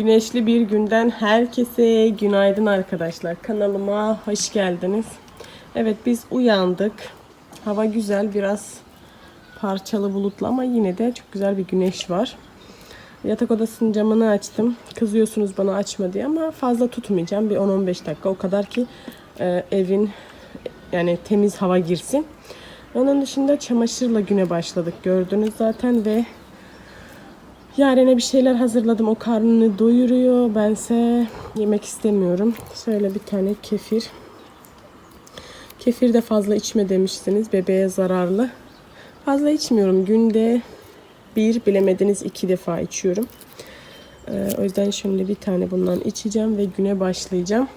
Güneşli bir günden herkese günaydın arkadaşlar. Kanalıma hoş geldiniz. Evet biz uyandık. Hava güzel biraz parçalı bulutlu ama yine de çok güzel bir güneş var. Yatak odasının camını açtım. Kızıyorsunuz bana açma diye ama fazla tutmayacağım. Bir 10-15 dakika o kadar ki e, evin yani temiz hava girsin. Onun dışında çamaşırla güne başladık gördünüz zaten ve Yarene bir şeyler hazırladım. O karnını doyuruyor. Bense yemek istemiyorum. Şöyle bir tane kefir. Kefir de fazla içme demiştiniz. Bebeğe zararlı. Fazla içmiyorum. Günde bir bilemediniz iki defa içiyorum. Ee, o yüzden şimdi bir tane bundan içeceğim ve güne başlayacağım.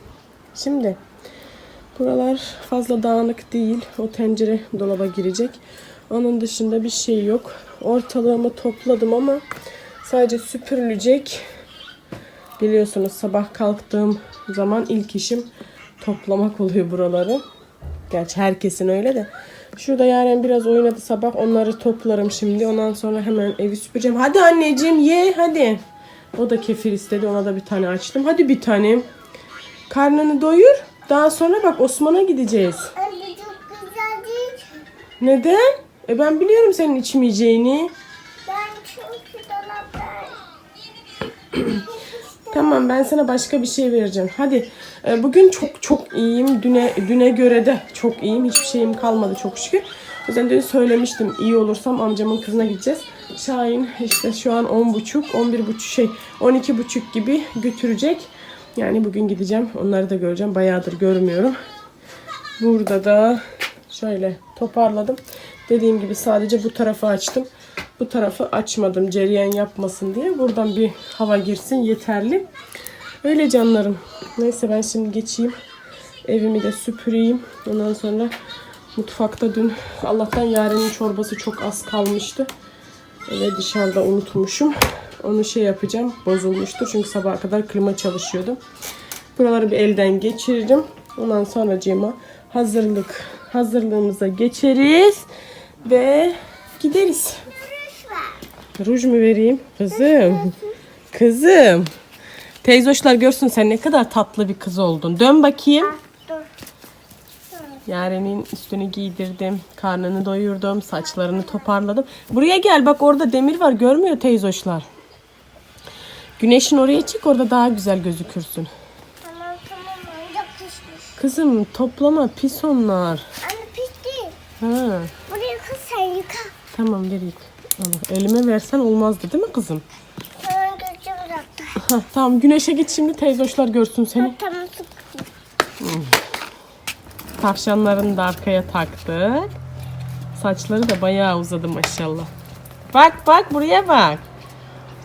Şimdi buralar fazla dağınık değil. O tencere dolaba girecek. Onun dışında bir şey yok. Ortalığımı topladım ama sadece süpürülecek. Biliyorsunuz sabah kalktığım zaman ilk işim toplamak oluyor buraları. Gerçi herkesin öyle de. Şurada Yaren biraz oynadı sabah. Onları toplarım şimdi. Ondan sonra hemen evi süpüreceğim. Hadi anneciğim ye hadi. O da kefir istedi. Ona da bir tane açtım. Hadi bir tanem. Karnını doyur. Daha sonra bak Osman'a gideceğiz. Anne çok güzel değil. Neden? E ben biliyorum senin içmeyeceğini. Tamam ben sana başka bir şey vereceğim. Hadi. E, bugün çok çok iyiyim. Düne düne göre de çok iyiyim. Hiçbir şeyim kalmadı çok şükür. O yüzden dün söylemiştim iyi olursam amcamın kızına gideceğiz. Şahin işte şu an 10.30, 11.30 şey 12.30 gibi götürecek. Yani bugün gideceğim. Onları da göreceğim. Bayağıdır görmüyorum. Burada da şöyle toparladım. Dediğim gibi sadece bu tarafı açtım. Bu tarafı açmadım cereyan yapmasın diye. Buradan bir hava girsin yeterli. Öyle canlarım. Neyse ben şimdi geçeyim. Evimi de süpüreyim. Ondan sonra mutfakta dün Allah'tan Yaren'in çorbası çok az kalmıştı. Ve dışarıda unutmuşum. Onu şey yapacağım. Bozulmuştur. Çünkü sabaha kadar klima çalışıyordu. Buraları bir elden geçiririm. Ondan sonra cima hazırlık hazırlığımıza geçeriz ve gideriz. Ruj mu vereyim? Kızım. Kızım. Teyzoşlar görsün sen ne kadar tatlı bir kız oldun. Dön bakayım. dur. Yaren'in üstünü giydirdim. Karnını doyurdum. Saçlarını toparladım. Buraya gel bak orada demir var. Görmüyor teyzoşlar. Güneşin oraya çık orada daha güzel gözükürsün. Tamam tamam oyuncak. Kızım toplama pis onlar. Anne pis değil. Ha, Buraya kız sen yıka. tamam ver yık. Allah, Elime versen olmazdı değil mi kızım? Hemen gözüm bıraktı. Ha, tamam güneşe git şimdi teyzoşlar görsün seni. Tamam sık. Tavşanlarını da arkaya taktık. Saçları da bayağı uzadı maşallah. Bak bak buraya bak.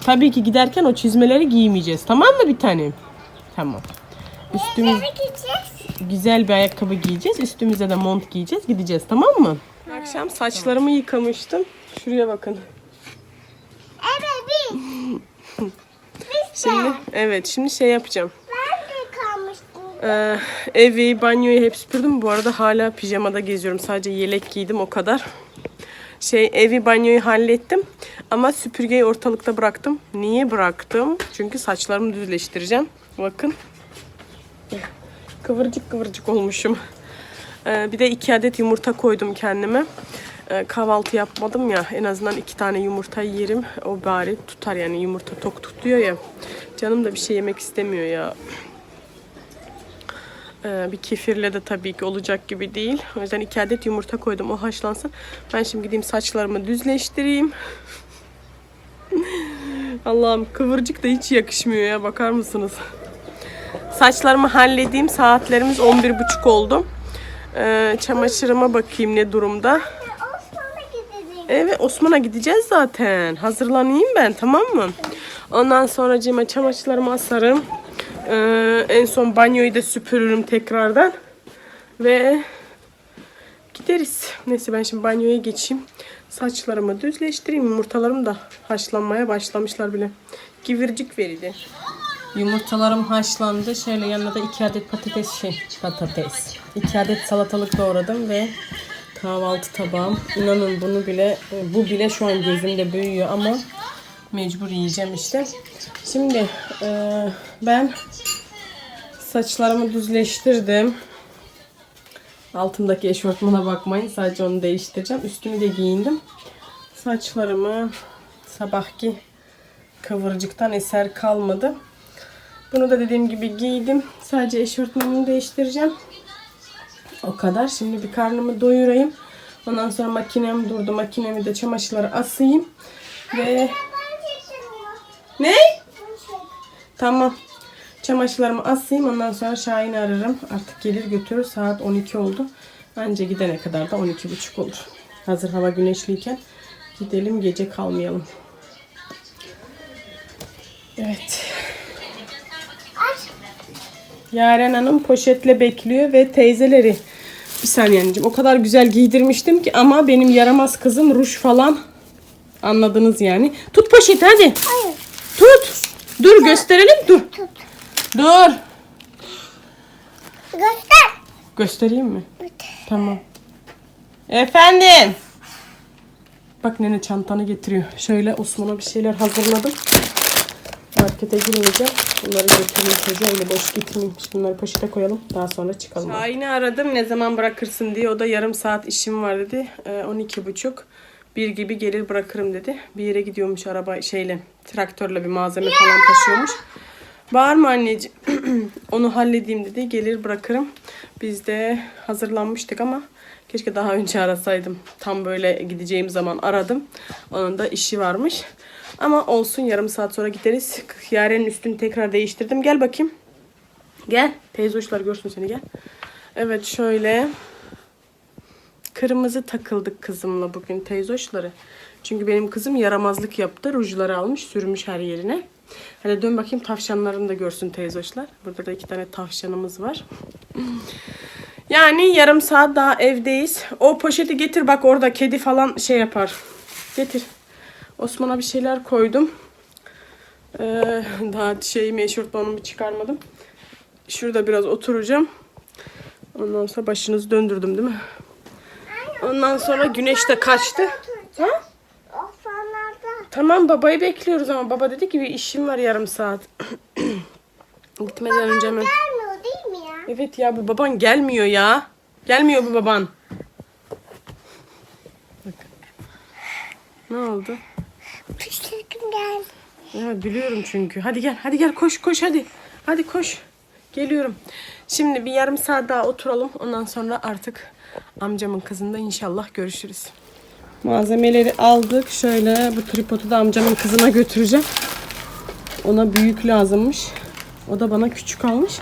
Tabii ki giderken o çizmeleri giymeyeceğiz. Tamam mı bir tanem? Tamam. Üstümüz güzel bir ayakkabı giyeceğiz. Üstümüze de mont giyeceğiz. Gideceğiz tamam mı? Akşam saçlarımı yıkamıştım. Şuraya bakın. Evet bir. Şimdi evet şimdi şey yapacağım. Ben de yıkamıştım. Ee, evi, banyoyu hep süpürdüm. Bu arada hala pijamada geziyorum. Sadece yelek giydim o kadar. Şey evi, banyoyu hallettim. Ama süpürgeyi ortalıkta bıraktım. Niye bıraktım? Çünkü saçlarımı düzleştireceğim. Bakın. Kıvırcık kıvırcık olmuşum. Ee, bir de iki adet yumurta koydum kendime. Ee, kahvaltı yapmadım ya. En azından iki tane yumurta yerim. O bari tutar yani yumurta tok tutuyor ya. Canım da bir şey yemek istemiyor ya. Ee, bir kefirle de tabii ki olacak gibi değil. O yüzden iki adet yumurta koydum. O haşlansın. Ben şimdi gideyim saçlarımı düzleştireyim. Allah'ım kıvırcık da hiç yakışmıyor ya. Bakar mısınız? Saçlarımı halledeyim. Saatlerimiz 11.30 oldu. Ee, çamaşırıma bakayım ne durumda. Evet Osman'a gideceğiz zaten. Hazırlanayım ben tamam mı? Ondan sonra cima çamaşırlarımı asarım. Ee, en son banyoyu da süpürürüm tekrardan. Ve gideriz. Neyse ben şimdi banyoya geçeyim. Saçlarımı düzleştireyim. Yumurtalarım da haşlanmaya başlamışlar bile. Givircik verildi. Yumurtalarım haşlandı. Şöyle yanına da iki adet patates şey patates. iki adet salatalık doğradım ve kahvaltı tabağım. İnanın bunu bile bu bile şu an gözümde büyüyor ama Mecbur yiyeceğim işte. Şimdi e, ben saçlarımı düzleştirdim. Altımdaki eşofmana bakmayın. Sadece onu değiştireceğim. Üstümü de giyindim. Saçlarımı sabahki kıvırcıktan eser kalmadı. Bunu da dediğim gibi giydim. Sadece eşofmanımı değiştireceğim. O kadar. Şimdi bir karnımı doyurayım. Ondan sonra makinem durdu. Makinemi de çamaşırları asayım. Ve ne? Tamam. Çamaşırlarımı asayım. Ondan sonra Şahin'i ararım. Artık gelir götürür. Saat 12 oldu. Anca gidene kadar da 12.30 olur. Hazır hava güneşliyken gidelim gece kalmayalım. Evet. Yaren Hanım poşetle bekliyor ve teyzeleri bir saniye anneciğim o kadar güzel giydirmiştim ki ama benim yaramaz kızım ruj falan anladınız yani. Tut poşeti hadi. Hayır. Tut. Dur gösterelim dur. Tut. Dur. Göster. Göstereyim mi? Tamam. Efendim. Bak nene çantanı getiriyor. Şöyle Osman'a bir şeyler hazırladım. Markete girmeyeceğim. Bunları götüreyim çocuğa. Öyle boş gitmeyeyim. Şimdi bunları poşete koyalım. Daha sonra çıkalım. Şahin'i aradım. Ne zaman bırakırsın diye. O da yarım saat işim var dedi. Ee, 12.30. Bir gibi gelir bırakırım dedi. Bir yere gidiyormuş araba şeyle. Traktörle bir malzeme falan taşıyormuş. Var mı anneciğim? Onu halledeyim dedi. Gelir bırakırım. Biz de hazırlanmıştık ama keşke daha önce arasaydım. Tam böyle gideceğim zaman aradım. Onun da işi varmış. Ama olsun yarım saat sonra gideriz. Yarenin üstünü tekrar değiştirdim. Gel bakayım. Gel. Teyze hoşlar görsün seni gel. Evet şöyle. Kırmızı takıldık kızımla bugün teyzoşları. Çünkü benim kızım yaramazlık yaptı. Rujları almış sürmüş her yerine. Hadi dön bakayım tavşanlarını da görsün teyzoşlar. Burada da iki tane tavşanımız var. Yani yarım saat daha evdeyiz. O poşeti getir bak orada kedi falan şey yapar. Getir. Osman'a bir şeyler koydum. Ee, daha şeyimi eşofmanımı çıkarmadım. Şurada biraz oturacağım. Ondan sonra başınızı döndürdüm değil mi? Ondan sonra güneş de kaçtı. Ha? Tamam babayı bekliyoruz ama baba dedi ki bir işim var yarım saat. Gitmeden önce hemen. Gelmiyor değil mi ya? Evet ya bu baban gelmiyor ya. Gelmiyor bu baban. Bak. Ne oldu? Pişirkim geldi. Ya biliyorum çünkü. Hadi gel, hadi gel koş koş hadi. Hadi koş. Geliyorum. Şimdi bir yarım saat daha oturalım. Ondan sonra artık amcamın kızında inşallah görüşürüz. Malzemeleri aldık. Şöyle bu tripodu da amcamın kızına götüreceğim. Ona büyük lazımmış. O da bana küçük almış.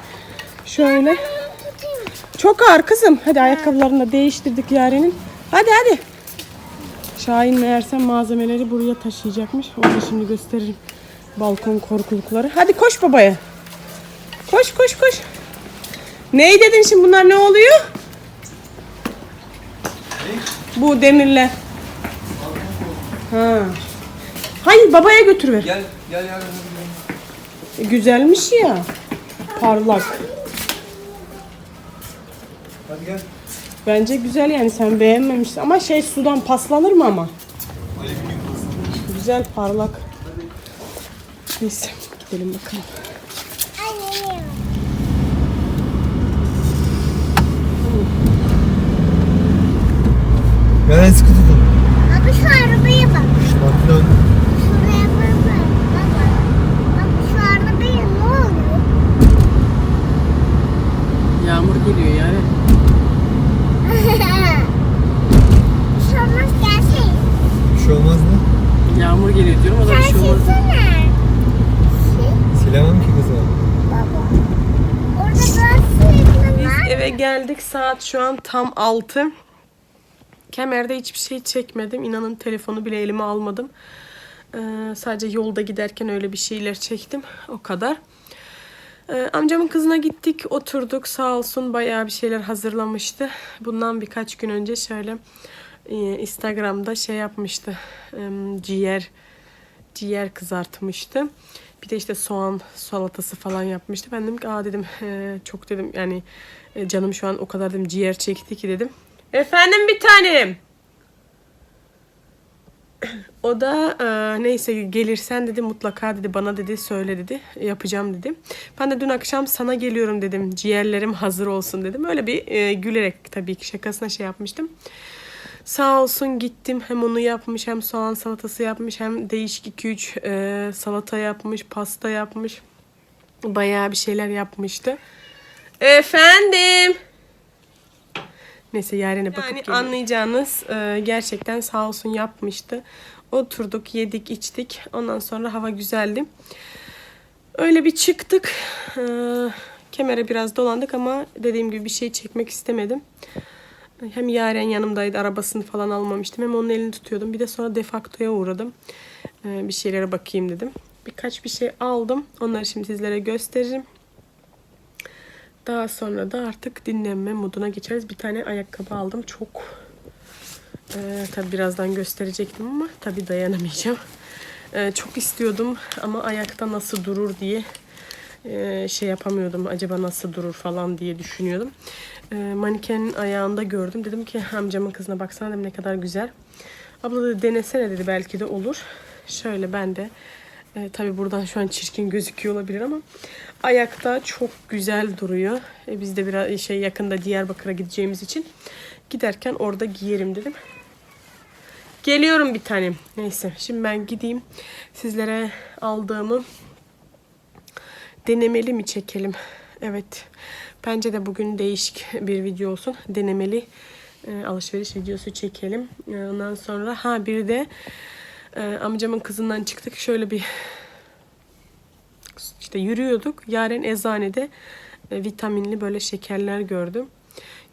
Şöyle. Çok ağır kızım. Hadi ayakkabılarını da değiştirdik Yaren'in. Hadi hadi. Şahin meğersem malzemeleri buraya taşıyacakmış. Onu da şimdi gösteririm. Balkon korkulukları. Hadi koş babaya. Koş koş koş. Ney dedin şimdi bunlar ne oluyor? Bu demirler. Ha. Hayır babaya götürüver. Gel, gel yarın E, Güzelmiş ya. Parlak. Hadi gel. Bence güzel yani sen beğenmemişsin. Ama şey sudan paslanır mı ama? Güzel parlak. Neyse gidelim bakalım. Anne. Yarın sıkı tutun. Abi şu arabaya bak. Bak dön. Şuraya bak. Bak bak. Bak şu arabaya ne oluyor? Yağmur geliyor yani. Sormaz gelsene. Bir şey olmaz mı? Yağmur geliyor diyorum o da bir Sen şey olmaz. silsene. Sil Silemem ki kızı. baba. Orada biraz sildim Biz var. eve geldik saat şu an tam 6. Kemerde hiçbir şey çekmedim. İnanın telefonu bile elime almadım. Ee, sadece yolda giderken öyle bir şeyler çektim. O kadar. Ee, amcamın kızına gittik, oturduk. Sağ olsun bayağı bir şeyler hazırlamıştı. Bundan birkaç gün önce şöyle e, Instagram'da şey yapmıştı. Em, ciğer ciğer kızartmıştı. Bir de işte soğan salatası falan yapmıştı. Ben dedim ki aa dedim "e, çok dedim yani e, canım şu an o kadar dedim ciğer çekti ki dedim. Efendim bir tanem. O da e, neyse gelirsen dedi mutlaka dedi bana dedi söyle dedi yapacağım dedi. Ben de dün akşam sana geliyorum dedim ciğerlerim hazır olsun dedim. Öyle bir e, gülerek tabii ki şakasına şey yapmıştım. Sağ olsun gittim hem onu yapmış hem soğan salatası yapmış hem değişik 2-3 e, salata yapmış pasta yapmış. Bayağı bir şeyler yapmıştı. Efendim. Neyse yarine bakıp yani anlayacağınız e, gerçekten sağ olsun yapmıştı. Oturduk, yedik, içtik. Ondan sonra hava güzeldi. Öyle bir çıktık. E, kemere biraz dolandık ama dediğim gibi bir şey çekmek istemedim. Hem Yaren yanımdaydı. Arabasını falan almamıştım. Hem onun elini tutuyordum. Bir de sonra defaktoya uğradım. E, bir şeylere bakayım dedim. Birkaç bir şey aldım. Onları şimdi sizlere gösteririm. Daha sonra da artık dinlenme moduna geçeriz. Bir tane ayakkabı aldım. Çok ee, tabii birazdan gösterecektim ama tabii dayanamayacağım. Ee, çok istiyordum ama ayakta nasıl durur diye e, şey yapamıyordum. Acaba nasıl durur falan diye düşünüyordum. Ee, manikenin ayağında gördüm. Dedim ki amcamın kızına baksana dedim ne kadar güzel. Abla dedi denesene dedi belki de olur. Şöyle ben de e, tabii buradan şu an çirkin gözüküyor olabilir ama ayakta çok güzel duruyor. E, biz de biraz şey yakında Diyarbakır'a gideceğimiz için giderken orada giyerim dedim. Geliyorum bir tanem. Neyse şimdi ben gideyim. Sizlere aldığımı denemeli mi çekelim? Evet. Bence de bugün değişik bir video olsun. Denemeli e, alışveriş videosu çekelim. E, ondan sonra ha bir de e, amcamın kızından çıktık. Şöyle bir işte yürüyorduk. Yaren eczanede e, vitaminli böyle şekerler gördüm.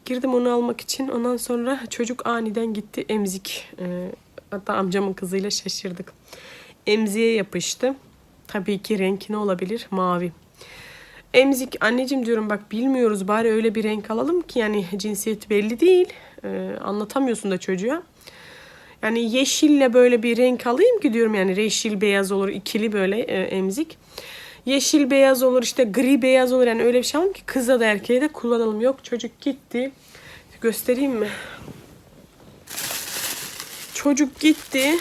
Girdim onu almak için. Ondan sonra çocuk aniden gitti emzik. E, hatta amcamın kızıyla şaşırdık. Emziğe yapıştı. Tabii ki renk ne olabilir? Mavi. Emzik anneciğim diyorum bak bilmiyoruz bari öyle bir renk alalım ki yani cinsiyet belli değil. E, anlatamıyorsun da çocuğa. Yani yeşille böyle bir renk alayım ki diyorum yani yeşil beyaz olur ikili böyle e, emzik. Yeşil beyaz olur işte gri beyaz olur yani öyle bir şey alalım ki kıza da erkeğe de kullanalım. Yok çocuk gitti. Göstereyim mi? Çocuk gitti.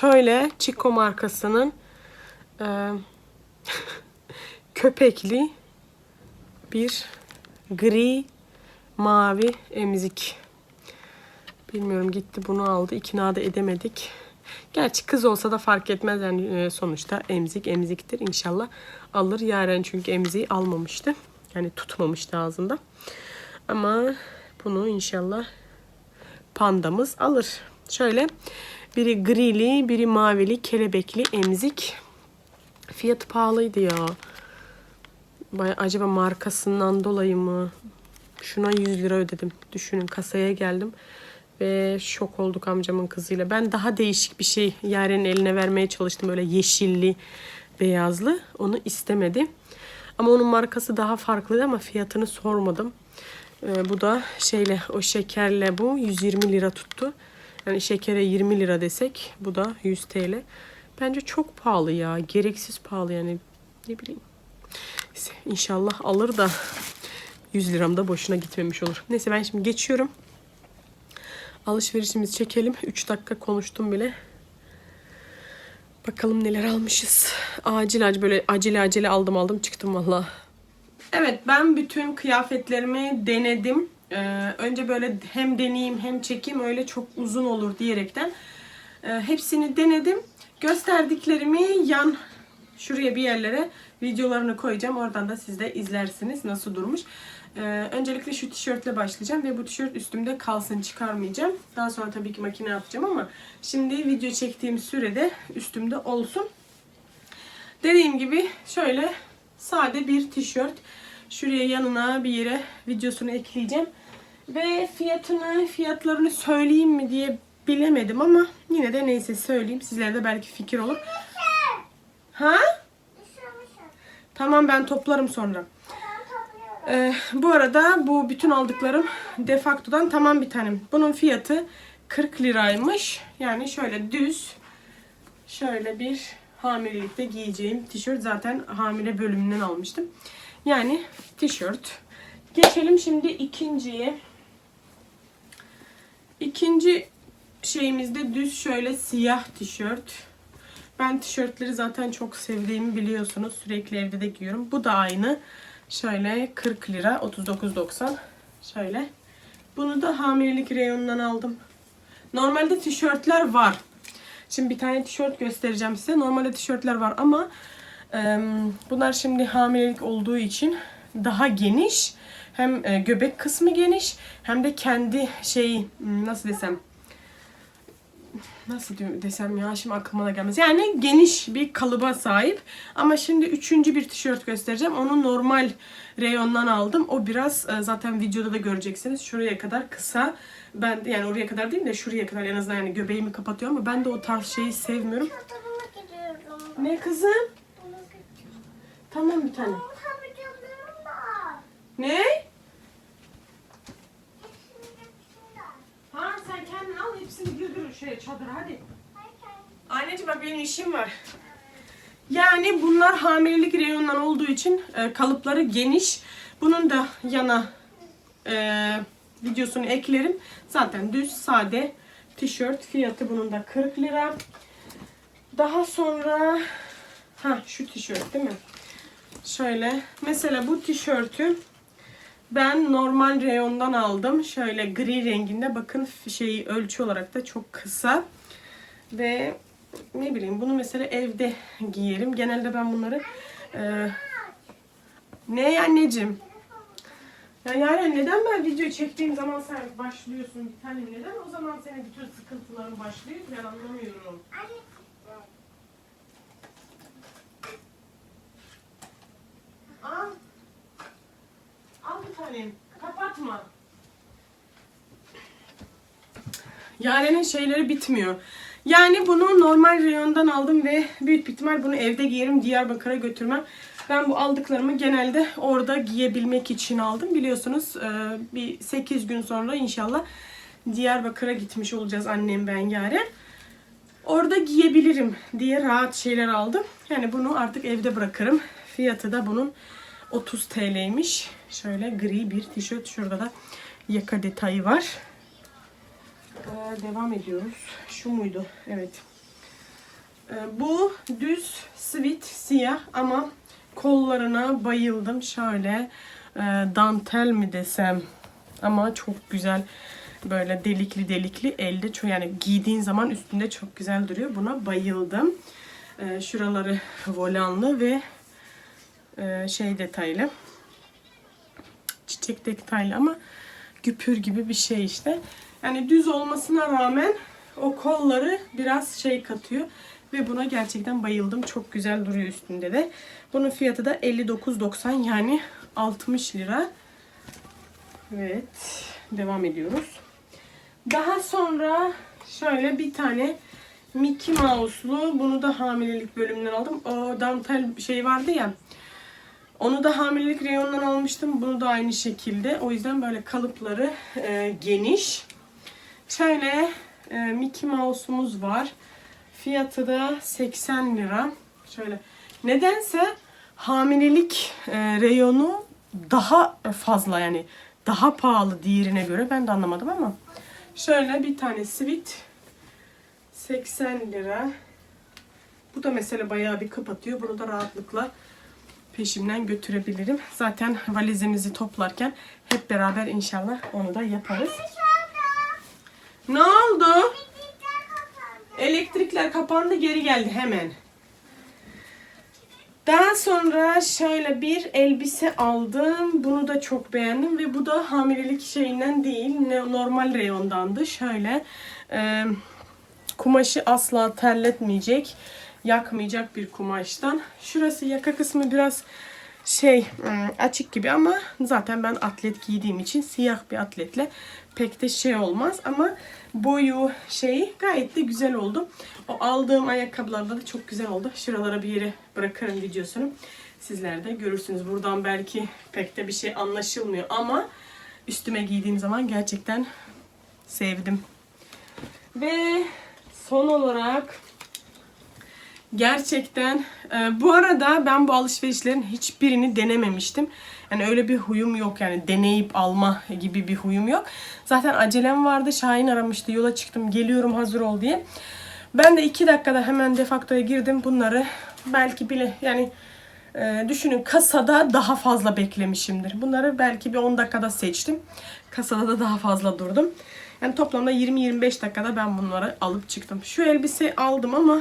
Şöyle Chico markasının e, köpekli bir gri mavi emzik. Bilmiyorum gitti bunu aldı. İkna da edemedik. Gerçi kız olsa da fark etmez yani e, sonuçta emzik emziktir inşallah alır Yaren çünkü emziği almamıştı. Yani tutmamıştı ağzında. Ama bunu inşallah pandamız alır. Şöyle biri grili, biri mavili, kelebekli emzik. Fiyat pahalıydı ya. Baya, acaba markasından dolayı mı? Şuna 100 lira ödedim. Düşünün kasaya geldim. Ve şok olduk amcamın kızıyla. Ben daha değişik bir şey Yaren'in eline vermeye çalıştım. Böyle yeşilli, beyazlı. Onu istemedi. Ama onun markası daha farklıydı ama fiyatını sormadım. Ee, bu da şeyle o şekerle bu 120 lira tuttu. Yani şekere 20 lira desek bu da 100 TL. Bence çok pahalı ya. Gereksiz pahalı yani. Ne bileyim. Neyse, inşallah alır da 100 liram da boşuna gitmemiş olur. Neyse ben şimdi geçiyorum. Alışverişimizi çekelim. 3 dakika konuştum bile. Bakalım neler almışız. Acil acil böyle acele acele aldım aldım çıktım valla. Evet ben bütün kıyafetlerimi denedim. Ee, önce böyle hem deneyeyim hem çekeyim öyle çok uzun olur diyerekten. Ee, hepsini denedim. Gösterdiklerimi yan şuraya bir yerlere videolarını koyacağım. Oradan da siz de izlersiniz nasıl durmuş. Ee, öncelikle şu tişörtle başlayacağım ve bu tişört üstümde kalsın çıkarmayacağım. Daha sonra tabii ki makine yapacağım ama şimdi video çektiğim sürede üstümde olsun. Dediğim gibi şöyle sade bir tişört. Şuraya yanına bir yere videosunu ekleyeceğim. Ve fiyatını, fiyatlarını söyleyeyim mi diye bilemedim ama yine de neyse söyleyeyim. Sizlere de belki fikir olur. Ha? Tamam ben toplarım sonra. Ee, bu arada bu bütün aldıklarım Defacto'dan tamam bir tanem. Bunun fiyatı 40 liraymış. Yani şöyle düz şöyle bir hamilelikte giyeceğim tişört. Zaten hamile bölümünden almıştım. Yani tişört. Geçelim şimdi ikinciye. İkinci şeyimizde düz şöyle siyah tişört. Ben tişörtleri zaten çok sevdiğimi biliyorsunuz. Sürekli evde de giyiyorum. Bu da aynı. Şöyle 40 lira 39.90. Şöyle. Bunu da hamilelik reyonundan aldım. Normalde tişörtler var. Şimdi bir tane tişört göstereceğim size. Normalde tişörtler var ama bunlar şimdi hamilelik olduğu için daha geniş. Hem e, göbek kısmı geniş hem de kendi şeyi nasıl desem nasıl desem ya şimdi aklıma da gelmez. Yani geniş bir kalıba sahip. Ama şimdi üçüncü bir tişört göstereceğim. Onu normal reyondan aldım. O biraz e, zaten videoda da göreceksiniz. Şuraya kadar kısa. Ben yani oraya kadar değil de şuraya kadar en azından yani göbeğimi kapatıyor ama ben de o tarz şeyi sevmiyorum. Ne kızım? Tamam bir tane. Ne? Hepsini hepsini Ha sen kendin al hepsini götür şey çadıra hadi. Anneciğim bak benim işim var. Yani bunlar hamilelik reyonundan olduğu için e, kalıpları geniş. Bunun da yana e, videosunu eklerim. Zaten düz sade tişört. Fiyatı bunun da 40 lira. Daha sonra ha şu tişört değil mi? Şöyle mesela bu tişörtü ben normal reyondan aldım. Şöyle gri renginde bakın şeyi ölçü olarak da çok kısa. Ve ne bileyim bunu mesela evde giyerim. Genelde ben bunları e, ne anneciğim? Ya yani neden ben video çektiğim zaman sen başlıyorsun bir tanem neden o zaman senin bütün sıkıntıların başlıyor ben anlamıyorum. Anne, Al. Al bir tanem. Kapatma. Yaren'in şeyleri bitmiyor. Yani bunu normal reyondan aldım ve büyük ihtimal bunu evde giyerim. Diyarbakır'a götürmem. Ben bu aldıklarımı genelde orada giyebilmek için aldım. Biliyorsunuz e, bir 8 gün sonra inşallah Diyarbakır'a gitmiş olacağız annem ben Yaren. Orada giyebilirim diye rahat şeyler aldım. Yani bunu artık evde bırakırım. Fiyatı da bunun 30 TL'ymiş. Şöyle gri bir tişört. Şurada da yaka detayı var. Ee, devam ediyoruz. Şu muydu? Evet. Ee, bu düz sweat siyah ama kollarına bayıldım. Şöyle e, dantel mi desem ama çok güzel böyle delikli delikli elde çok yani giydiğin zaman üstünde çok güzel duruyor. Buna bayıldım. Ee, şuraları volanlı ve e, şey detaylı. Çiçek detaylı ama güpür gibi bir şey işte. Yani düz olmasına rağmen o kolları biraz şey katıyor. Ve buna gerçekten bayıldım. Çok güzel duruyor üstünde de. Bunun fiyatı da 59.90 yani 60 lira. Evet. Devam ediyoruz. Daha sonra şöyle bir tane Mickey Mouse'lu. Bunu da hamilelik bölümünden aldım. O dantel şey vardı ya. Onu da hamilelik reyonundan almıştım. Bunu da aynı şekilde. O yüzden böyle kalıpları e, geniş. Şöyle e, Mickey Mouse'umuz var. Fiyatı da 80 lira. Şöyle. Nedense hamilelik e, reyonu daha fazla yani daha pahalı diğerine göre. Ben de anlamadım ama. Şöyle bir tane sweat 80 lira. Bu da mesela bayağı bir kapatıyor. Bunu da rahatlıkla peşimden götürebilirim. Zaten valizimizi toplarken hep beraber inşallah onu da yaparız. Ne oldu? Elektrikler kapandı geri geldi hemen. Daha sonra şöyle bir elbise aldım. Bunu da çok beğendim ve bu da hamilelik şeyinden değil, normal reyondandı. Şöyle e, kumaşı asla terletmeyecek, yakmayacak bir kumaştan. Şurası yaka kısmı biraz şey açık gibi ama zaten ben atlet giydiğim için siyah bir atletle pek de şey olmaz ama boyu şeyi gayet de güzel oldu. O aldığım ayakkabılarda da çok güzel oldu. Şuralara bir yere bırakırım videosunu. Sizler de görürsünüz. Buradan belki pek de bir şey anlaşılmıyor ama üstüme giydiğim zaman gerçekten sevdim. Ve son olarak Gerçekten. e, bu arada ben bu alışverişlerin hiçbirini denememiştim. Yani öyle bir huyum yok yani deneyip alma gibi bir huyum yok. Zaten acelem vardı. Şahin aramıştı. Yola çıktım. Geliyorum hazır ol diye. Ben de iki dakikada hemen defaktoya girdim. Bunları belki bile yani e, düşünün kasada daha fazla beklemişimdir. Bunları belki bir 10 dakikada seçtim. Kasada da daha fazla durdum. Yani toplamda 20-25 dakikada ben bunları alıp çıktım. Şu elbise aldım ama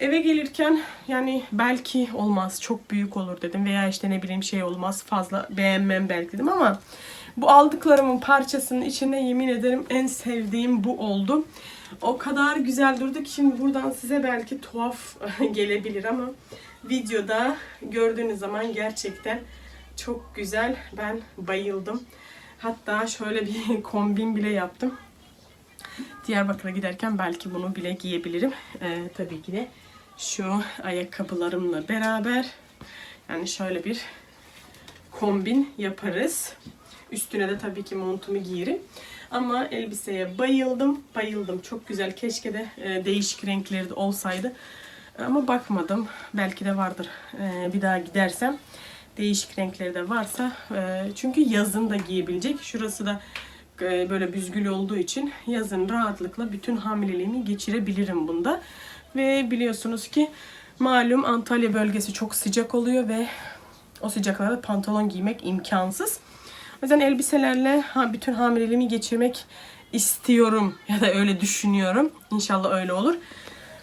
eve gelirken yani belki olmaz çok büyük olur dedim veya işte ne bileyim şey olmaz fazla beğenmem belki dedim ama bu aldıklarımın parçasının içinde yemin ederim en sevdiğim bu oldu. O kadar güzel durdu ki şimdi buradan size belki tuhaf gelebilir ama videoda gördüğünüz zaman gerçekten çok güzel. Ben bayıldım. Hatta şöyle bir kombin bile yaptım. Diyarbakır'a giderken belki bunu bile giyebilirim. Ee, tabii ki de şu ayakkabılarımla beraber yani şöyle bir kombin yaparız. Üstüne de tabii ki montumu giyerim. Ama elbiseye bayıldım. Bayıldım. Çok güzel. Keşke de e, değişik renkleri de olsaydı. Ama bakmadım. Belki de vardır. E, bir daha gidersem değişik renkleri de varsa. e, çünkü yazın da giyebilecek. Şurası da böyle büzgül olduğu için yazın rahatlıkla bütün hamileliğimi geçirebilirim bunda. Ve biliyorsunuz ki malum Antalya bölgesi çok sıcak oluyor ve o sıcaklarda pantolon giymek imkansız. O yüzden elbiselerle bütün hamileliğimi geçirmek istiyorum ya da öyle düşünüyorum. İnşallah öyle olur.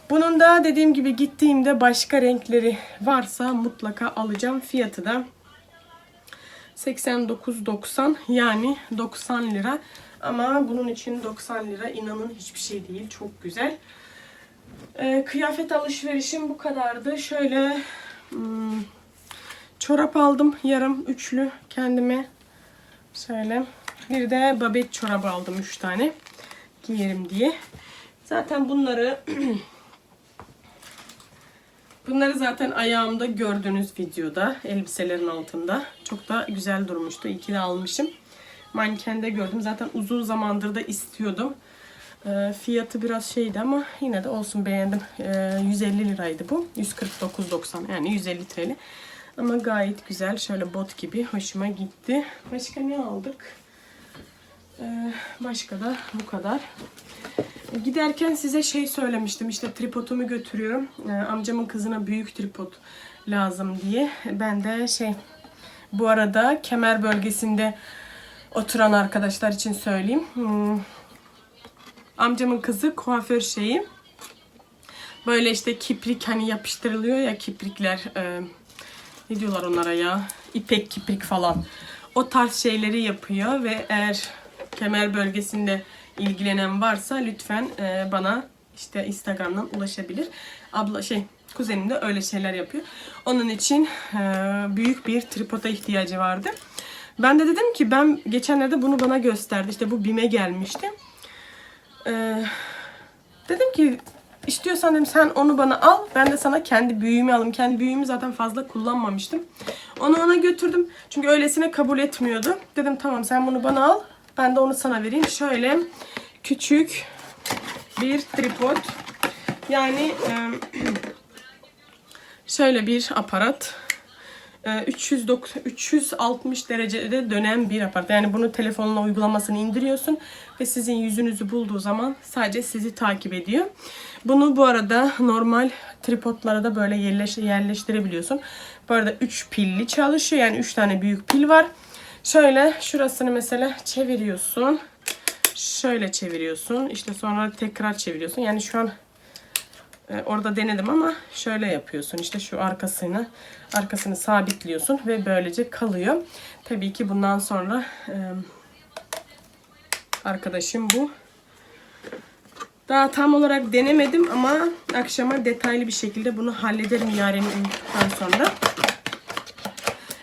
Bunun da dediğim gibi gittiğimde başka renkleri varsa mutlaka alacağım. Fiyatı da 89.90 yani 90 lira. Ama bunun için 90 lira inanın hiçbir şey değil. Çok güzel. Ee, kıyafet alışverişim bu kadardı. Şöyle hmm, çorap aldım yarım üçlü kendime. Şöyle. Bir de babet çorabı aldım üç tane. Giyerim diye. Zaten bunları Bunları zaten ayağımda gördüğünüz videoda elbiselerin altında. Çok da güzel durmuştu. İyi ki de almışım. Mankende gördüm. Zaten uzun zamandır da istiyordum. Ee, fiyatı biraz şeydi ama yine de olsun beğendim. Ee, 150 liraydı bu. 149.90 yani 150 TL. Ama gayet güzel. Şöyle bot gibi hoşuma gitti. Başka ne aldık? Ee, başka da bu kadar. Giderken size şey söylemiştim işte tripodumu götürüyorum. Ee, amcamın kızına büyük tripod lazım diye. Ben de şey bu arada kemer bölgesinde oturan arkadaşlar için söyleyeyim. Hmm, amcamın kızı kuaför şeyi. Böyle işte kiprik hani yapıştırılıyor ya kiprikler. e, ne diyorlar onlara ya? İpek kiprik falan. O tarz şeyleri yapıyor ve eğer kemer bölgesinde ilgilenen varsa lütfen e, bana işte Instagram'dan ulaşabilir. Abla şey kuzenim de öyle şeyler yapıyor. Onun için e, büyük bir tripoda ihtiyacı vardı. Ben de dedim ki ben geçenlerde bunu bana gösterdi. İşte bu BİM'e gelmişti. E, dedim ki istiyorsan dedim sen onu bana al. Ben de sana kendi büyüğümü alayım. Kendi büyüğümü zaten fazla kullanmamıştım. Onu ona götürdüm. Çünkü öylesine kabul etmiyordu. Dedim tamam sen bunu bana al. Ben de onu sana vereyim. Şöyle küçük bir tripod. Yani e, şöyle bir aparat. E, 309 360 derecede dönen bir aparat. Yani bunu telefonla uygulamasını indiriyorsun ve sizin yüzünüzü bulduğu zaman sadece sizi takip ediyor. Bunu bu arada normal tripodlara da böyle yerleş, yerleştirebiliyorsun. Bu arada 3 pilli çalışıyor. Yani 3 tane büyük pil var. Şöyle şurasını mesela çeviriyorsun. Şöyle çeviriyorsun. İşte sonra tekrar çeviriyorsun. Yani şu an e, orada denedim ama şöyle yapıyorsun. İşte şu arkasını arkasını sabitliyorsun ve böylece kalıyor. Tabii ki bundan sonra e, arkadaşım bu. Daha tam olarak denemedim ama akşama detaylı bir şekilde bunu hallederim yarın uyuduktan sonra.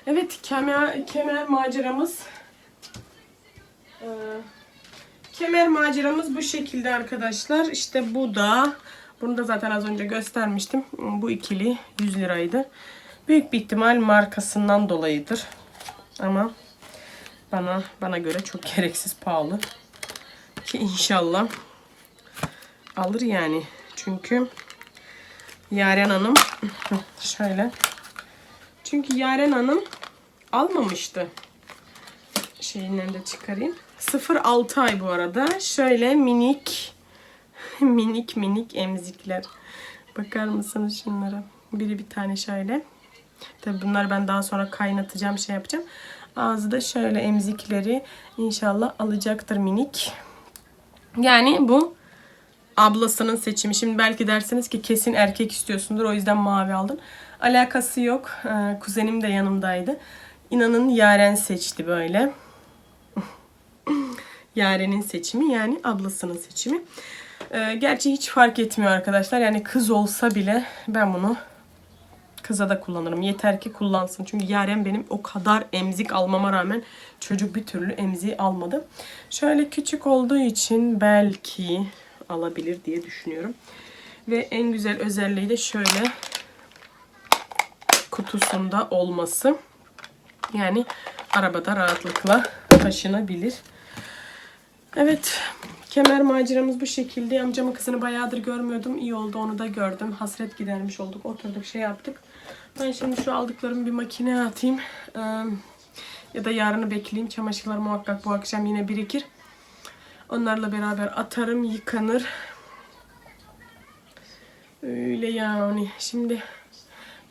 Evet kemer, kemer maceramız ee, kemer maceramız bu şekilde arkadaşlar. İşte bu da bunu da zaten az önce göstermiştim. Bu ikili 100 liraydı. Büyük bir ihtimal markasından dolayıdır. Ama bana bana göre çok gereksiz pahalı. Ki inşallah alır yani. Çünkü Yaren Hanım. Şöyle. Çünkü Yaren Hanım almamıştı. Şeyinden de çıkarayım. 0-6 ay bu arada. Şöyle minik minik minik emzikler. Bakar mısınız şunlara? Biri bir tane şöyle. Tabi bunları ben daha sonra kaynatacağım şey yapacağım. Ağzı da şöyle emzikleri inşallah alacaktır minik. Yani bu ablasının seçimi. Şimdi belki dersiniz ki kesin erkek istiyorsundur o yüzden mavi aldın. Alakası yok. Ee, kuzenim de yanımdaydı. İnanın Yaren seçti böyle. Yaren'in seçimi yani ablasının seçimi. Ee, gerçi hiç fark etmiyor arkadaşlar. Yani kız olsa bile ben bunu kıza da kullanırım. Yeter ki kullansın. Çünkü Yaren benim o kadar emzik almama rağmen çocuk bir türlü emziği almadı. Şöyle küçük olduğu için belki alabilir diye düşünüyorum. Ve en güzel özelliği de şöyle kutusunda olması. Yani arabada rahatlıkla taşınabilir. Evet. Kemer maceramız bu şekilde. Amcamın kızını bayağıdır görmüyordum. İyi oldu onu da gördüm. Hasret gidermiş olduk. Oturduk şey yaptık. Ben şimdi şu aldıklarımı bir makineye atayım. Ee, ya da yarını bekleyeyim. Çamaşırlar muhakkak bu akşam yine birikir. Onlarla beraber atarım. Yıkanır. Öyle yani. Şimdi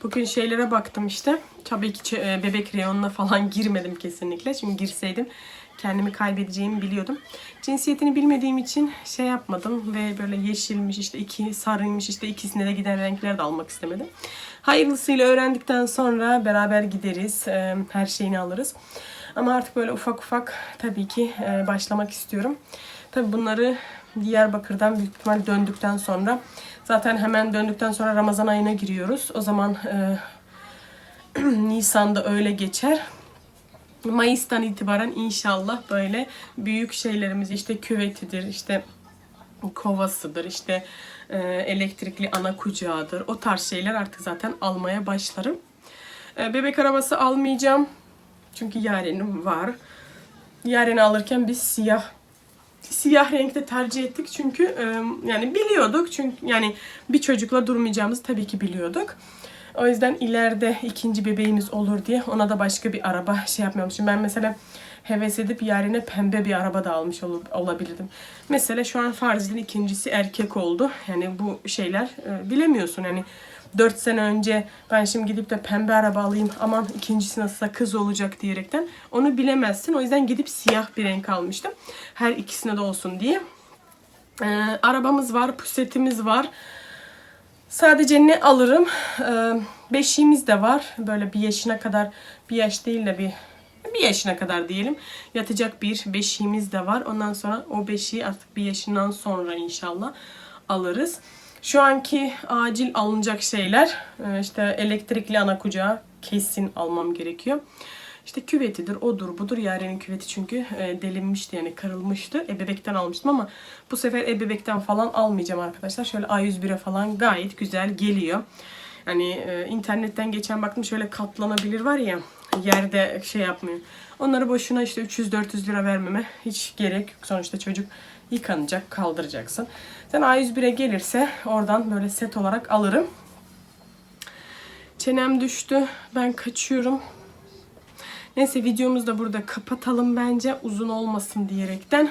bugün şeylere baktım işte. Tabii ki e, bebek reyonuna falan girmedim kesinlikle. Çünkü girseydim kendimi kaybedeceğimi biliyordum. Cinsiyetini bilmediğim için şey yapmadım ve böyle yeşilmiş işte iki sarıymış işte ikisine de giden renkler de almak istemedim. Hayırlısıyla öğrendikten sonra beraber gideriz. e, Her şeyini alırız. Ama artık böyle ufak ufak tabii ki e, başlamak istiyorum. Tabii bunları Diyarbakır'dan büyük ihtimal döndükten sonra zaten hemen döndükten sonra Ramazan ayına giriyoruz. O zaman e, Nisan'da öyle geçer. Mayıs'tan itibaren inşallah böyle büyük şeylerimiz işte küvetidir, işte kovasıdır, işte e, elektrikli ana kucağıdır. O tarz şeyler artık zaten almaya başlarım. E, bebek arabası almayacağım. Çünkü yarenim var. Yareni alırken biz siyah siyah renkte tercih ettik çünkü e, yani biliyorduk çünkü yani bir çocukla durmayacağımızı tabii ki biliyorduk. O yüzden ileride ikinci bebeğimiz olur diye ona da başka bir araba şey yapmıyormuşum. Ben mesela heves edip yerine pembe bir araba da almış ol- olabilirdim. Mesela şu an farzın ikincisi erkek oldu. Yani bu şeyler e, bilemiyorsun. Yani 4 sene önce ben şimdi gidip de pembe araba alayım aman ikincisi nasılsa kız olacak diyerekten onu bilemezsin. O yüzden gidip siyah bir renk almıştım. Her ikisine de olsun diye. Ee, arabamız var, pusetimiz var. Sadece ne alırım? Ee, beşiğimiz de var. Böyle bir yaşına kadar, bir yaş değil de bir bir yaşına kadar diyelim. Yatacak bir beşiğimiz de var. Ondan sonra o beşiği artık bir yaşından sonra inşallah alırız. Şu anki acil alınacak şeyler e, işte elektrikli ana kucağı kesin almam gerekiyor. İşte küvetidir, odur, budur. Yarenin küveti çünkü e, delinmişti yani kırılmıştı. Ebebekten almıştım ama bu sefer ebebekten falan almayacağım arkadaşlar. Şöyle A101'e falan gayet güzel geliyor. Yani e, internetten geçen baktım şöyle katlanabilir var ya yerde şey yapmıyor. Onları boşuna işte 300-400 lira vermeme hiç gerek yok. Sonuçta çocuk yıkanacak, kaldıracaksın. Sen A101'e gelirse oradan böyle set olarak alırım. Çenem düştü. Ben kaçıyorum. Neyse videomuzu da burada kapatalım bence. Uzun olmasın diyerekten.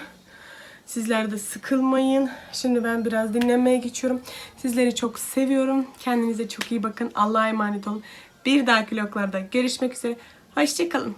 Sizler de sıkılmayın. Şimdi ben biraz dinlemeye geçiyorum. Sizleri çok seviyorum. Kendinize çok iyi bakın. Allah'a emanet olun. Bir dahaki vloglarda görüşmek üzere. Hoşçakalın.